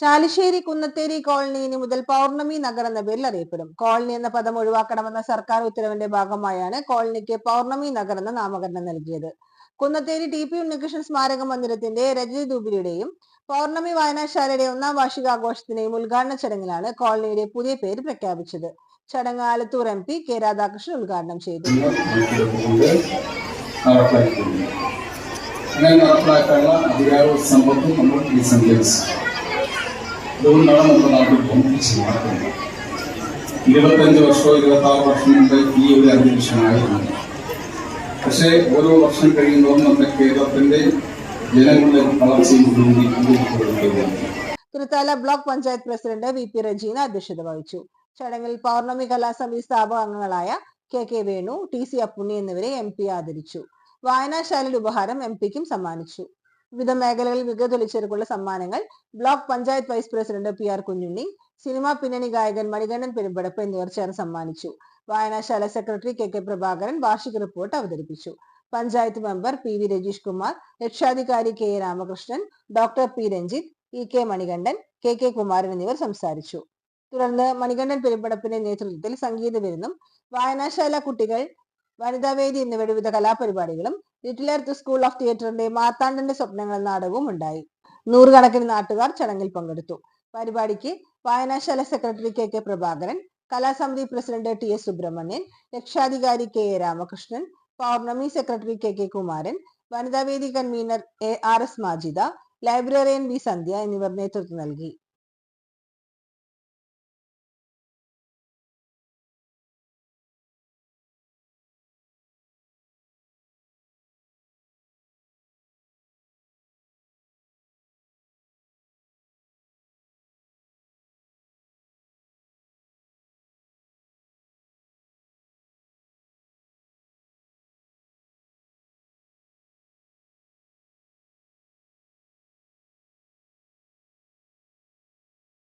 Chalissery Kunnatheri colony ഇനി മുതൽ പൗർണമി നഗർ എന്ന പേരിൽ അറിയപ്പെടും. കോളനി എന്ന പദം ഒഴിവാക്കണമെന്ന സർക്കാർ ഉത്തരവിന്റെ ഭാഗമായാണ് കോളനിക്ക് പൗർണമി നഗർ എന്ന നാമകരണം നൽകിയത്. കുന്നത്തേരി ടി പി ഉണ്ണികൃഷ്ണൻ സ്മാരക മന്ദിരത്തിന്റെ രജനി ദൂബിലിയുടെയും പൗർണമി വായനശാലയുടെ ഒന്നാം വാർഷികാഘോഷത്തിന്റെയും ഉദ്ഘാടന ചടങ്ങിലാണ് കോളനിയുടെ പുതിയ പേര് പ്രഖ്യാപിച്ചത്. ചടങ്ങ് Alathur M P K Radhakrishnan ഉദ്ഘാടനം ചെയ്തു. അങ്ങനെ നടപ്പിലാക്കാനുള്ള അധികാരവും സമ്പത്തും നമ്മൾ അതുകൊണ്ടാണ് നമ്മുടെ നാട്ടിൽ കോൺഗ്രസ് നടക്കുന്നത് ഇരുപത്തഞ്ച് വർഷമോ ഇരുപത്തി ആറ് വർഷം മുമ്പ് ഈ ഒരു അന്തരീക്ഷമായിരുന്നു പക്ഷേ ഓരോ വർഷം കഴിയുമ്പോഴും നമ്മുടെ കേരളത്തിന്റെ ജനങ്ങളുടെ വളർച്ചയും Thrithala block panchayat president V P Rejeena അധ്യക്ഷത വഹിച്ചു. ചടങ്ങിൽ പൗർണമി കലാസമിതി സ്ഥാപക അംഗങ്ങളായ K K Venu T C Appunni എന്നിവരെ എം പി ആദരിച്ചു. വായനാശാലയിൽ ഉപഹാരം എം പിക്കും സമ്മാനിച്ചു. വിവിധ മേഖലകളിൽ മികതൊലിച്ചവർക്കുള്ള സമ്മാനങ്ങൾ block panchayat vice president P R Kunhunni cinema പിന്നണി ഗായകൻ മണികണ്ഠൻ പെരുമ്പടപ്പ് എന്നിവർ ചേർന്ന് സമ്മാനിച്ചു. വായനാശാല സെക്രട്ടറി കെ കെ പ്രഭാകരൻ വാർഷിക റിപ്പോർട്ട് അവതരിപ്പിച്ചു. Panchayat member P V Rajeesh Kumar രക്ഷാധികാരി K A Ramakrishnan doctor P Ranjith E K Manikandan K K Kumaran എന്നിവർ സംസാരിച്ചു. തുടർന്ന് മണികണ്ഠൻ പെരുമ്പടപ്പിന്റെ നേതൃത്വത്തിൽ സംഗീത വിരുന്നും വായനാശാല കുട്ടികൾ വനിതാവേദി എന്നിവയുടെ വിവിധ കലാപരിപാടികളും ലിറ്റിൽ എർത്ത് സ്കൂൾ ഓഫ് തിയേറ്ററിന്റെ മാർത്താണ്ഡന്റെ സ്വപ്നങ്ങൾ നാടകവും ഉണ്ടായി. നൂറുകണക്കിന് നാട്ടുകാർ ചടങ്ങിൽ പങ്കെടുത്തു. പരിപാടിക്ക് വായനാശാല സെക്രട്ടറി കെ കെ പ്രഭാകരൻ കലാസമിതി പ്രസിഡന്റ് ടി എസ് സുബ്രഹ്മണ്യൻ രക്ഷാധികാരി K A Ramakrishnan Pournami secretary K K Kumaran Vanithavedi convener A R S Majida librarian V Sandhya എന്നിവർ നേതൃത്വം നൽകി.